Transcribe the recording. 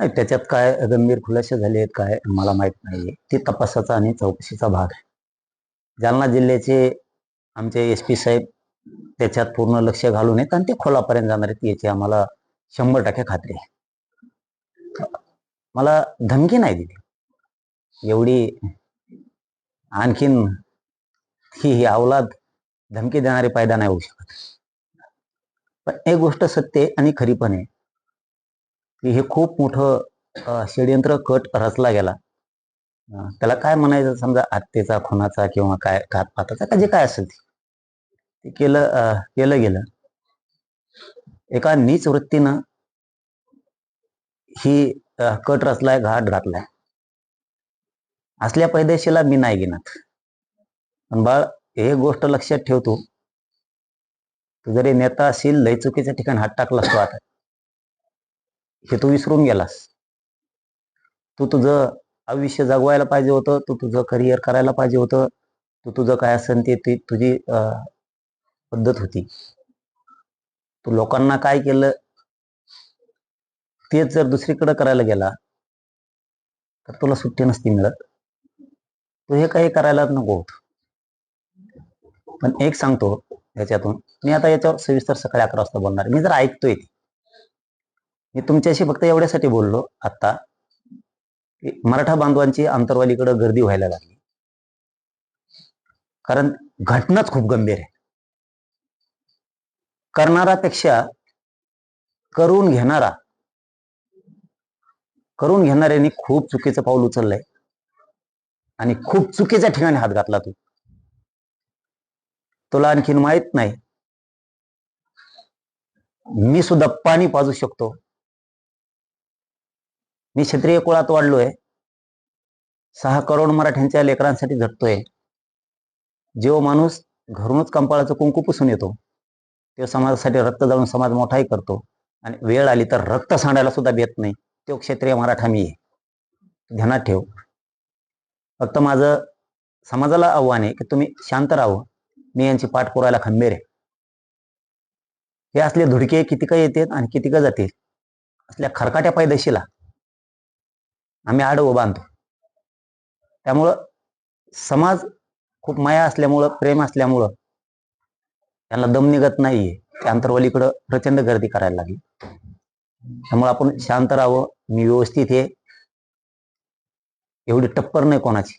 नाही त्याच्यात काय गंभीर खुलासे झाले आहेत काय मला माहीत नाही. ते तपासाचा आणि चौकशीचा भाग आहे. जालना जिल्ह्याचे आमचे एस पी साहेब त्याच्यात पूर्ण लक्ष घालून आहेत आणि ते खोलापर्यंत जाणार आहेत याची आम्हाला शंभर टक्के खात्री आहे. मला धमकी नाही दिली. एवढी आणखीन ही ही अवलाद धमकी देणारी पायदा नाही होऊ शकत. पण एक गोष्ट सत्य आहे आणि खरी पण आहे. की हे खूप मोठं षडयंत्र कट रचला गेला. त्याला काय म्हणायचं? समजा हत्येचा खुनाचा किंवा काय घातपाताचा का जे काय असेल ते. केलं केलं गेलं. एका नीच वृत्तीनं ही कट रचलाय घाट घातलाय. असल्या पैदेशीला मी नाही घेणार पण बाळ हे गोष्ट लक्षात ठेवतो. तू जरी नेता असेल लय चुकीच्या ठिकाणी हात टाकला असतो आता. हे तू विसरून गेलास. तू तुझं आयुष्य जगवायला पाहिजे होतं तू तुझं करिअर करायला पाहिजे होतं तू तुझं काय असेल ते तुझी पद्धत होती. तू लोकांना काय केलं? तेच जर दुसरीकडे करायला गेला तर तुला सुट्टी नसती मिळत. तू हे काही करायला नको होत. पण एक सांगतो याच्यातून. मी आता याच्यावर सविस्तर सकाळी अकरा वाजता बोलणार मी जर ऐकतोय ते. मी तुमच्याशी फक्त एवढ्यासाठी बोललो आता मराठा बांधवांची आंतरवालीकडे गर्दी व्हायला लागली. कारण घटनाच खूप गंभीर आहे. करणारापेक्षा करून घेणारा करून घेणाऱ्यांनी खूप चुकीचं पाऊल उचललंय. आणि खूप चुकीच्या ठिकाणी हात घातला तू. तुला आणखीन माहीत नाही. मी सुद्धा पाणी पाजू शकतो. मी क्षत्रिय कुळात वाढलोय. सहा करोड मराठ्यांच्या लेकरांसाठी झटतोय. जो माणूस घरूनच कंपाळाचं कुंकू पुसून येतो तो समाजासाठी रक्त जाळून समाज मोठाही करतो. आणि वेळ आली तर रक्त सांडायला सुद्धा भेट नाही. तो क्षेत्रीय मराठा मी आहे. ध्यानात ठेव. फक्त माझं समाजाला आव्हान आहे की तुम्ही शांत राहावं मी यांची पाठ पुरायला खंबीर आहे. हे असले धुडके किती काय येतात आणि किती काय जातील? असल्या खरकाट्या पायदशीला. आम्ही आडवं बांधतो त्यामुळं समाज खूप माया असल्यामुळं प्रेम असल्यामुळं त्यांना दम निघत नाहीये. त्या अंतरवलीकडं प्रचंड गर्दी करायला लागली. त्यामुळे आपण शांत राहावं. मी व्यवस्थित हे एवढी टप्पर नाही कोणाची.